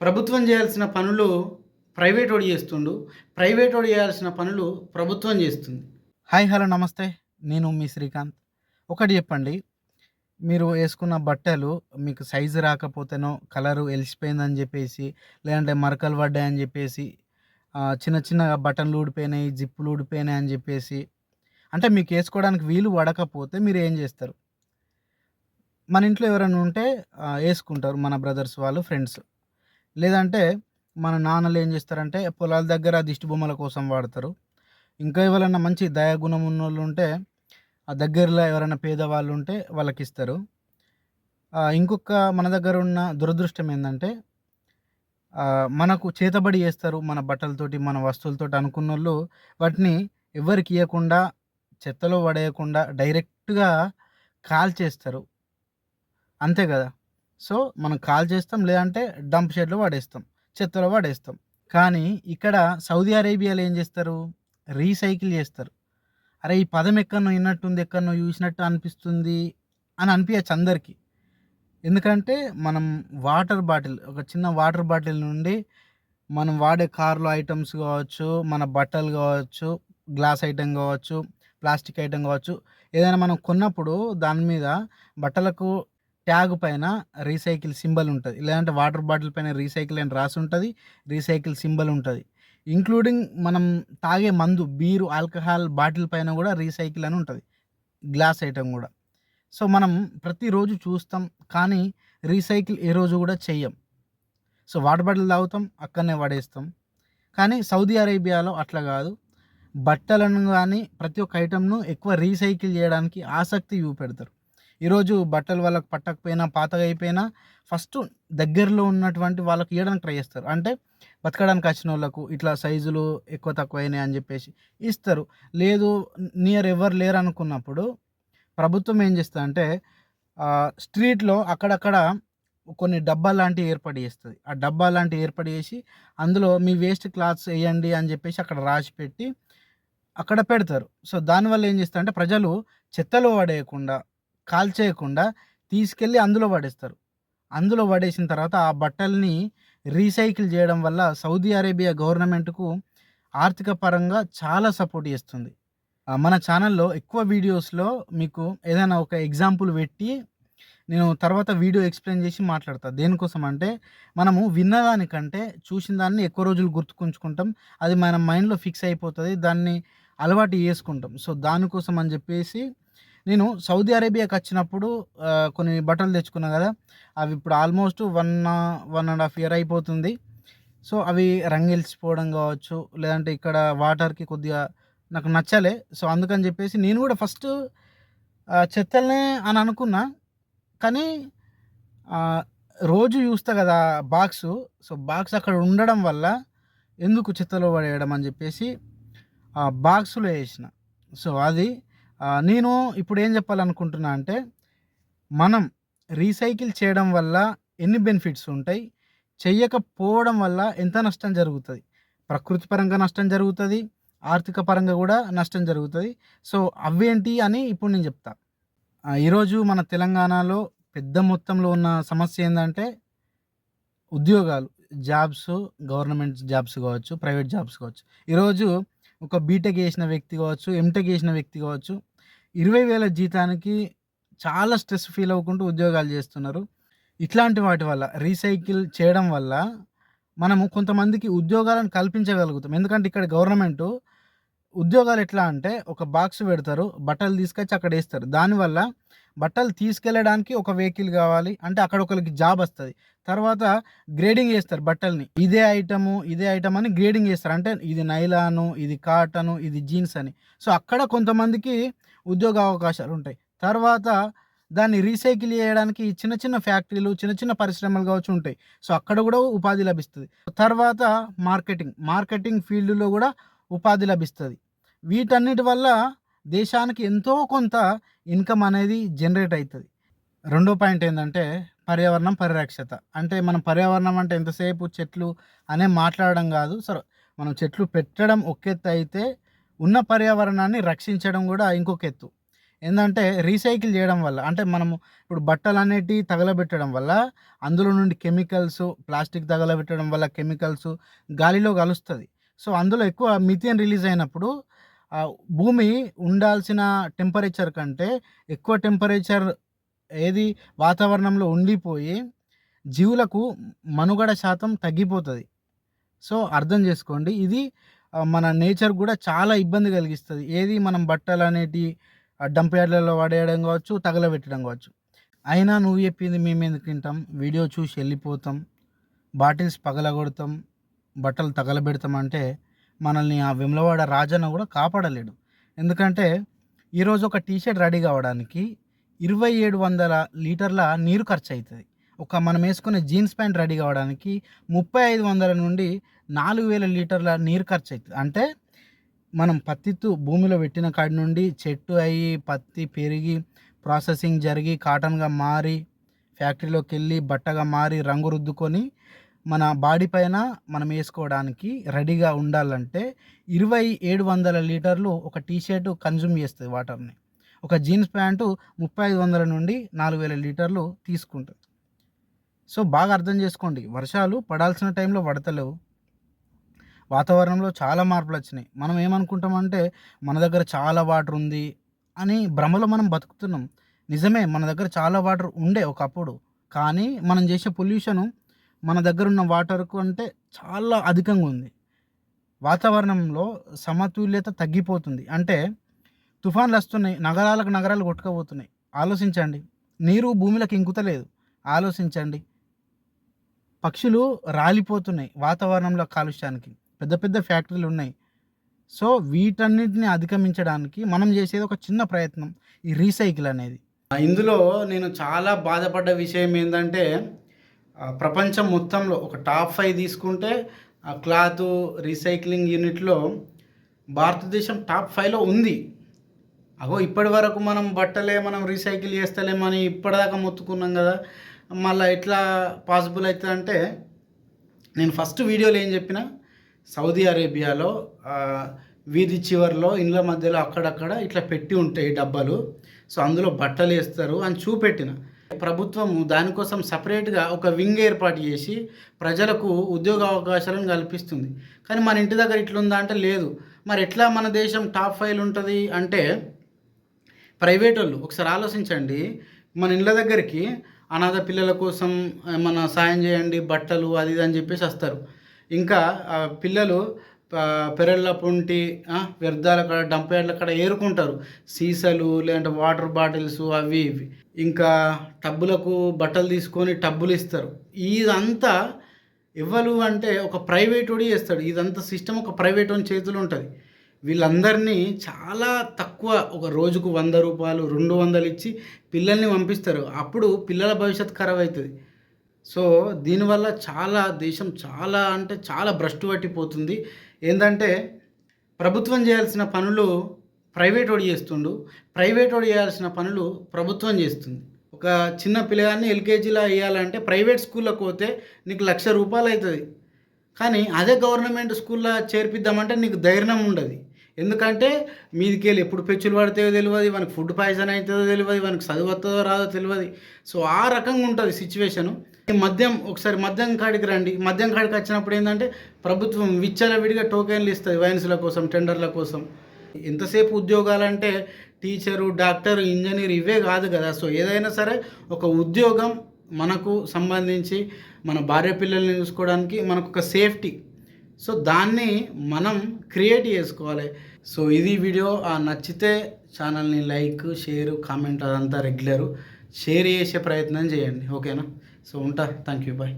ప్రభుత్వం చేయాల్సిన పనులు ప్రైవేట్ వాడు చేస్తుండు ప్రైవేట్ వాడు చేయాల్సిన పనులు ప్రభుత్వం చేస్తుంది. హాయ్ హలో నమస్తే. నేను మీ శ్రీకాంత్. ఒకటి చెప్పండి. మీరు వేసుకున్న బట్టలు మీకు సైజు రాకపోతేనో కలరు వెలిసిపోయిందని చెప్పేసి లేదంటే మరకలు పడ్డాయని చెప్పేసి చిన్న చిన్న బటన్లు ఊడిపోయినాయి జిప్పులు ఊడిపోయినాయి అని చెప్పేసి అంటే మీకు వేసుకోవడానికి వీలు పడకపోతే మీరు ఏం చేస్తారు? మన ఇంట్లో ఎవరైనా ఉంటే వేసుకుంటారు మన బ్రదర్స్ వాళ్ళు ఫ్రెండ్స్. లేదంటే మన నాన్నలు ఏం చేస్తారంటే పొలాల దగ్గర దిష్టి బొమ్మల కోసం వాడతారు. ఇంకా ఎవరైనా మంచి దయాగుణం ఉన్న వాళ్ళు ఉంటే ఆ దగ్గరలో ఎవరైనా పేదవాళ్ళు ఉంటే వాళ్ళకి ఇస్తారు ఇంకొక మన దగ్గర ఉన్న దురదృష్టం ఏంటంటే మనకు చేతబడి చేస్తారు మన బట్టలతోటి మన వస్తువులతోటి అనుకున్న వాళ్ళు వాటిని ఎవరికి ఇవ్వకుండా చెత్తలో పడేయకుండా డైరెక్ట్గా కాల్ చేస్తారు అంతే కదా? సో మనం కాల్ చేస్తాం లేదంటే డంప్ షెడ్లో పడేస్తాం చెత్తలో పడేస్తాం. కానీ ఇక్కడ సౌదీ అరేబియాలో ఏం చేస్తారు? రీసైకిల్ చేస్తారు. అరే ఈ పదం ఎక్కడనో విన్నట్టుంది ఎక్కడనో చూసినట్టు అనిపిస్తుంది అని అనిపించచ్చు అందరికీ. ఎందుకంటే మనం వాటర్ బాటిల్ ఒక చిన్న వాటర్ బాటిల్ నుండి మనం వాడే కార్లో ఐటమ్స్ కావచ్చు మన బట్టలు కావచ్చు గ్లాస్ ఐటెం కావచ్చు ప్లాస్టిక్ ఐటెం కావచ్చు ఏదైనా మనం కొన్నప్పుడు దాని మీద బట్టలకు ట్యాగ్ పైన రీసైకిల్ సింబల్ ఉంటుంది. లేదంటే వాటర్ బాటిల్ పైన రీసైకిల్ అని రాసి ఉంటుంది. రీసైకిల్ సింబల్ ఉంటుంది. ఇంక్లూడింగ్ మనం తాగే మందు బీరు ఆల్కహాల్ బాటిల్ పైన కూడా రీసైకిల్ అని ఉంటుంది. గ్లాస్ ఐటెం కూడా. సో మనం ప్రతిరోజు చూస్తాం కానీ రీసైకిల్ ఏ రోజు కూడా చెయ్యం. సో వాటర్ బాటిల్ తాగుతాం అక్కడనే పడేస్తాం. కానీ సౌదీ అరేబియాలో అట్లా కాదు. బట్టలను కానీ ప్రతి ఒక్క ఐటెంను ఎక్కువ రీసైకిల్ చేయడానికి ఆసక్తి చూపెడతారు. ఈరోజు బట్టలు వాళ్ళకి పట్టకపోయినా పాతగా అయిపోయినా ఫస్ట్ దగ్గరలో ఉన్నటువంటి వాళ్ళకి ఇవ్వడానికి ట్రై చేస్తారు. అంటే బతకడానికి వచ్చిన వాళ్ళకు ఇట్లా సైజులు ఎక్కువ తక్కువ అయినాయి అని చెప్పేసి ఇస్తారు. లేదు నియర్ ఎవరు లేరు అనుకున్నప్పుడు ప్రభుత్వం ఏం చేస్తుంది అంటే స్ట్రీట్లో అక్కడక్కడ కొన్ని డబ్బా లాంటివి ఏర్పాటు చేస్తుంది. ఆ డబ్బా లాంటివి ఏర్పాటు చేసి అందులో మీ వేస్ట్ క్లాత్స్ వేయండి అని చెప్పేసి అక్కడ రాసి పెట్టి అక్కడ పెడతారు. సో దానివల్ల ఏం చేస్తారు అంటే ప్రజలు చెత్తలో పడేయకుండా కాల్చేయకుండా తీసుకెళ్ళి అందులో పడేస్తారు. అందులో పడేసిన తర్వాత ఆ బట్టల్ని రీసైకిల్ చేయడం వల్ల సౌదీ అరేబియా గవర్నమెంట్కు ఆర్థిక పరంగా చాలా సపోర్ట్ చేస్తుంది. మన ఛానల్లో ఎక్కువ వీడియోస్లో మీకు ఏదైనా ఒక ఎగ్జాంపుల్ పెట్టి నేను తర్వాత వీడియో ఎక్స్ప్లెయిన్ చేసి మాట్లాడతా. దేనికోసం అంటే మనము విన్నదానికంటే చూసిన దాన్ని ఎక్కువ రోజులు గుర్తుకుంచుకుంటాం. అది మన మైండ్లో ఫిక్స్ అయిపోతుంది. దాన్ని అలవాటు చేసుకుంటాం. సో దానికోసం అని చెప్పేసి నేను సౌదీ అరేబియాకి వచ్చినప్పుడు కొన్ని బట్టలు తెచ్చుకున్నా కదా అవి ఇప్పుడు almost one one and half year అయిపోతుంది. సో అవి రంగిల్చిపోవడం కావచ్చు లేదంటే ఇక్కడ వాటర్కి కొద్దిగా నాకు నచ్చలే. సో అందుకని చెప్పేసి నేను కూడా ఫస్ట్ చెత్తలనే అని అనుకున్నా. కానీ రోజు చూస్తా కదా బాక్స్. సో బాక్స్ అక్కడ ఉండడం వల్ల ఎందుకు చెత్తలో పడేయడం అని చెప్పేసి బాక్సులో బాక్స్లో వేసిన. సో అది నేను ఇప్పుడు ఏం చెప్పాలనుకుంటున్నా అంటే మనం రీసైకిల్ చేయడం వల్ల ఎన్ని బెనిఫిట్స్ ఉంటాయి చెయ్యకపోవడం వల్ల ఎంత నష్టం జరుగుతుంది? ప్రకృతి పరంగా నష్టం జరుగుతుంది ఆర్థిక పరంగా కూడా నష్టం జరుగుతుంది. సో అవేంటి అని ఇప్పుడు నేను చెప్తా. ఈరోజు మన తెలంగాణలో పెద్ద మొత్తంలో ఉన్న సమస్య ఏంటంటే ఉద్యోగాలు. జాబ్స్ గవర్నమెంట్ జాబ్స్ కావచ్చు ప్రైవేట్ జాబ్స్ కావచ్చు. ఈరోజు ఒక బీటెక్ చేసిన వ్యక్తి కావచ్చు ఎంటెక్ చేసిన వ్యక్తి కావచ్చు ఇరవై వేల జీతానికి చాలా స్ట్రెస్ ఫీల్ అవ్వకుండా ఉద్యోగాలు చేస్తున్నారు. ఇట్లాంటి వాటి వల్ల రీసైకిల్ చేయడం వల్ల మనము కొంతమందికి ఉద్యోగాలను కల్పించగలుగుతాం. ఎందుకంటే ఇక్కడ గవర్నమెంట్ ఉద్యోగాలు ఎట్లా అంటే ఒక బాక్స్ పెడతారు బట్టలు తీసుకొచ్చి అక్కడ వేస్తారు. దానివల్ల బట్టలు తీసుకెళ్ళడానికి ఒక వెహికల్ కావాలి. అంటే అక్కడ ఒకరికి జాబ్ వస్తుంది. తర్వాత గ్రేడింగ్ చేస్తారు బట్టల్ని. ఇదే ఐటము ఇదే ఐటమ్ అని గ్రేడింగ్ చేస్తారు. అంటే ఇది నైలాను ఇది కాటను ఇది జీన్స్ అని. సో అక్కడ కొంతమందికి ఉద్యోగ అవకాశాలు ఉంటాయి. తర్వాత దాన్ని రీసైకిల్ చేయడానికి చిన్న చిన్న ఫ్యాక్టరీలు చిన్న చిన్న పరిశ్రమలు కావచ్చు ఉంటాయి. సో అక్కడ కూడా ఉపాధి లభిస్తుంది. తర్వాత మార్కెటింగ్. మార్కెటింగ్ ఫీల్డ్లో కూడా ఉపాధి లభిస్తుంది. వీటన్నిటి వల్ల దేశానికి ఎంతో కొంత ఇన్కమ్ అనేది జనరేట్ అవుతుంది రెండో పాయింట్ ఏంటంటే పర్యావరణం పరిరక్షత. అంటే మనం పర్యావరణం అంటే ఎంతసేపు చెట్లు అనే మాట్లాడడం కాదు. సరే మనం చెట్లు పెట్టడం ఒక ఎత్తు అయితే ఉన్న పర్యావరణాన్ని రక్షించడం కూడా ఇంకొక ఎత్తు. ఏందంటే రీసైకిల్ చేయడం వల్ల అంటే మనము ఇప్పుడు బట్టలు అనేటివి తగలబెట్టడం వల్ల అందులో నుండి కెమికల్స్ ప్లాస్టిక్ తగలబెట్టడం వల్ల కెమికల్స్ గాలిలో కలుస్తుంది. సో అందులో ఎక్కువ మిథేన్ రిలీజ్ అయినప్పుడు భూమి ఉండాల్సిన టెంపరేచర్ కంటే ఎక్కువ టెంపరేచర్ ఏది వాతావరణంలో ఉండిపోయి జీవులకు మనుగడ శాతం తగ్గిపోతుంది. సో అర్థం చేసుకోండి. ఇది మన నేచర్ కూడా చాలా ఇబ్బంది కలిగిస్తుంది. ఏది మనం బట్టలు అనేటి డంప్ యార్డ్లలో పడేయడం కావచ్చు తగలబెట్టడం కావచ్చు. అయినా నువ్వు చెప్పింది మేము ఎందుకు తింటాం వీడియో చూసి వెళ్ళిపోతాం. బాటిల్స్ పగలగొడతాం. బట్టలు తగలబెడతాం అంటే మనల్ని ఆ విమలవాడ రాజన్న కూడా కాపాడలేడు. ఎందుకంటే ఈరోజు ఒక టీషర్ట్ రెడీ కావడానికి ఇరవై ఏడు వందల లీటర్ల నీరు ఖర్చు అవుతుంది ఒక మనం వేసుకునే జీన్స్ ప్యాంట్ రెడీ కావడానికి ముప్పై ఐదు వందల నుండి నాలుగు వేల లీటర్ల నీరు ఖర్చు అవుతుంది అంటే మనం పత్తిత్తు భూమిలో పెట్టిన కాడి నుండి చెట్టు అయ్యి పత్తి పెరిగి ప్రాసెసింగ్ జరిగి కాటన్గా మారి ఫ్యాక్టరీలోకి వెళ్ళి బట్టగా మారి రంగు రుద్దుకొని మన బాడీ పైన మనం వేసుకోవడానికి రెడీగా ఉండాలంటే ఇరవై ఏడు వందల లీటర్లు ఒక టీ షర్ట్ కన్జ్యూమ్ చేస్తుంది వాటర్ని. ఒక జీన్స్ ప్యాంటు ముప్పై ఐదు వందల నుండి నాలుగు వేల లీటర్లు తీసుకుంటుంది. సో బాగా అర్థం చేసుకోండి. వర్షాలు పడాల్సిన టైంలో పడతలేవు. వాతావరణంలో చాలా మార్పులు వచ్చినాయి. మనం ఏమనుకుంటామంటే మన దగ్గర చాలా వాటర్ ఉంది అని భ్రమలో మనం బతుకుతున్నాం. నిజమే మన దగ్గర చాలా వాటర్ ఉండే ఒకప్పుడు. కానీ మనం చేసే పొల్యూషను మన దగ్గర ఉన్న వాటర్కు అంటే చాలా అధికంగా ఉంది. వాతావరణంలో సమతుల్యత తగ్గిపోతుంది. అంటే తుఫాన్లు వస్తున్నాయి నగరాలకు నగరాలు కొట్టుకుపోతున్నాయి. ఆలోచించండి. నీరు భూమిలోకి ఇంకుతలేదు. ఆలోచించండి. పక్షులు రాలిపోతున్నాయి వాతావరణంలో కాలుష్యానికి. పెద్ద పెద్ద ఫ్యాక్టరీలు ఉన్నాయి. సో వీటన్నిటిని అధిగమించడానికి మనం చేసేది ఒక చిన్న ప్రయత్నం ఈ రీసైకిల్ అనేది. ఇందులో నేను చాలా బాధపడ్డ విషయం ఏంటంటే ప్రపంచం మొత్తంలో ఒక టాప్ ఫైవ్ తీసుకుంటే ఆ క్లాత్ రీసైక్లింగ్ యూనిట్లో భారతదేశం టాప్ ఫైవ్లో ఉంది. అగో ఇప్పటి వరకు మనం బట్టలే మనం రీసైకిల్ చేస్తలేమని ఇప్పటిదాకా మొత్తుకున్నాం కదా. మళ్ళీ ఎట్లా పాసిబుల్ అవుతుంది అంటే నేను ఫస్ట్ వీడియోలో ఏం చెప్పిన సౌదీ అరేబియాలో వీధి చివరిలో ఇండ్ల మధ్యలో అక్కడక్కడ ఇట్లా పెట్టి ఉంటాయి డబ్బాలు. సో అందులో బట్టలు వేస్తారు అని చూపెట్టిన. ప్రభుత్వం దానికోసం సపరేట్గా ఒక వింగ్ ఏర్పాటు చేసి ప్రజలకు ఉద్యోగ అవకాశాలను కల్పిస్తుంది. కానీ మన ఇంటి దగ్గర ఇట్లుందా అంటే లేదు. మరి ఎట్లా మన దేశం టాప్ ఫైవ్ ఉంటుంది అంటే ప్రైవేట్ వాళ్ళు ఒకసారి ఆలోచించండి. మన ఇళ్ళ దగ్గరికి అనాథ పిల్లల కోసం మన సాయం చేయండి బట్టలు అది ఇది అని చెప్పేసి వస్తారు. ఇంకా పిల్లలు పెరళ్ళ పొంటి వ్యర్థాల కాడ డంప్ యార్డ్ల కాడ ఏరుకుంటారు. సీసాలు లేదంటే వాటర్ బాటిల్స్ అవి ఇవి. ఇంకా టబ్బులకు బట్టలు తీసుకొని టబ్బులు ఇస్తారు. ఇదంతా ఇవ్వలు అంటే ఒక ప్రైవేట్ వాడి చేస్తాడు. ఇదంతా సిస్టమ్ ఒక ప్రైవేట్ వాడి చేతిలో ఉంటుంది. వీళ్ళందరినీ చాలా తక్కువ ఒక రోజుకు వంద రూపాయలు రెండు వందలు ఇచ్చి పిల్లల్ని పంపిస్తారు. అప్పుడు పిల్లల భవిష్యత్తు ఖరాబ్ అవుతుంది. సో దీనివల్ల చాలా దేశం చాలా అంటే చాలా భ్రష్టు పట్టిపోతుంది. ఏంటంటే ప్రభుత్వం చేయాల్సిన పనులు ప్రైవేట్ వాడు చేస్తుండు. ప్రైవేట్ వాడు చేయాల్సిన పనులు ప్రభుత్వం చేస్తుంది. ఒక చిన్న పిల్లగాన్ని ఎల్కేజీలో వేయాలంటే ప్రైవేట్ స్కూల్లోకి పోతే నీకు లక్ష రూపాయలు అవుతుంది. కానీ అదే గవర్నమెంట్ స్కూల్లో చేర్పిద్దామంటే నీకు ధైర్యం ఉండదు. ఎందుకంటే మీదికి వెళ్ళి ఎప్పుడు పెచ్చులు పడతాయో తెలియదు వానికి ఫుడ్ పాయిజన్ అవుతుందో తెలియదు వానికి చదువు వస్తుందో రాదో తెలియదు సో ఆ రకంగా ఉంటుంది సిచ్యువేషను. మద్యం ఒకసారి మద్యం కాడికి రండి. మద్యం కాడికి వచ్చినప్పుడు ఏంటంటే ప్రభుత్వం విచ్చలవిడిగా టోకెన్లు ఇస్తుంది వైన్స్ల కోసం టెండర్ల కోసం. ఎంతసేపు ఉద్యోగాలంటే టీచరు డాక్టర్ ఇంజనీర్ ఇవే కాదు కదా. సో ఏదైనా సరే ఒక ఉద్యోగం మనకు సంబంధించి మన భార్య పిల్లల్ని చూసుకోవడానికి మనకు ఒక సేఫ్టీ. సో దాన్ని మనం క్రియేట్ చేసుకోవాలి. సో ఇది వీడియో. ఆ నచ్చితే ఛానల్ని లైక్ షేర్ కామెంట్ అదంతా రెగ్యులర్. షేర్ చేసే ప్రయత్నం చేయండి. ఓకేనా? సో ఉంటా. Thank you bye